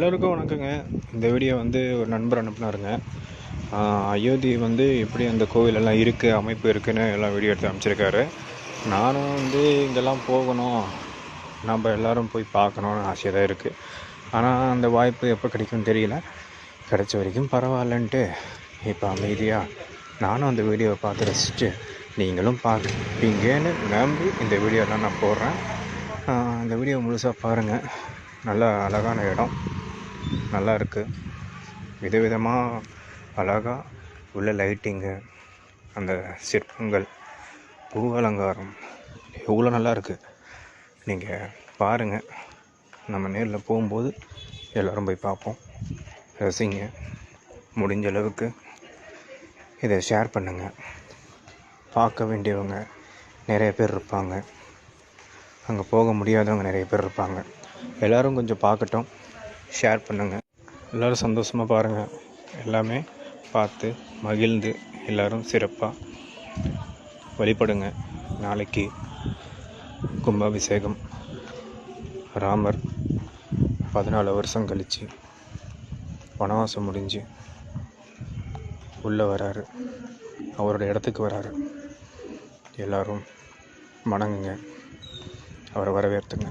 எல்லோருக்கும் வணக்கங்க. இந்த வீடியோ வந்து ஒரு நண்பர் அனுப்புனாருங்க. அயோத்தி வந்து எப்படி அந்த கோவிலெல்லாம் இருக்குது அமைப்பு இருக்குதுன்னு எல்லாம் வீடியோ எடுத்து அமைச்சிருக்காரு நானும் வந்து இங்கெல்லாம் போகணும். நம்ம எல்லோரும் போய் பார்க்கணுன்னு ஆசையாக தான் இருக்குது ஆனால் அந்த வாய்ப்பு எப்போ கிடைக்கும்னு தெரியல. கிடைச்ச வரைக்கும் பரவாயில்லன்ட்டு இப்போ அமைதியாக நானும் அந்த வீடியோவை பார்த்து ரசிச்சு நீங்களும் பார்ப்பீங்கன்னு நம்பி இந்த வீடியோலாம் நான் போடுறேன். இந்த வீடியோ முழுசாக பாருங்கள் நல்ல அழகான இடம். நல்லா இருக்குது விதவிதமாக அழகாக உள்ள லைட்டிங்கு அந்த சிற்பங்கள் பூ அலங்காரம் எவ்வளோ நல்லா இருக்குது நீங்கள் பாருங்கள் நம்ம நேரில் போகும்போது எல்லோரும் போய் பார்ப்போம். ரசிங்க. முடிஞ்ச அளவுக்கு இதை ஷேர் பண்ணுங்கள் பார்க்க வேண்டியவங்க நிறைய பேர் இருப்பாங்க. அங்கே போக முடியாதவங்க நிறைய பேர் இருப்பாங்க. எல்லோரும் கொஞ்சம் பார்க்கட்டும். ஷேர் பண்ணுங்கள் எல்லோரும் சந்தோஷமாக பாருங்கள் எல்லாமே பார்த்து மகிழ்ந்து எல்லோரும் சிறப்பாக வழிபடுங்க. நாளைக்கு கும்பாபிஷேகம். ராமர் பதினாலு வருஷம் கழித்து வனவாசம் முடிஞ்சு உள்ளே வராரு. அவரோட இடத்துக்கு வராரு. எல்லோரும் வணங்குங்க. அவரை வரவேற்றுங்க.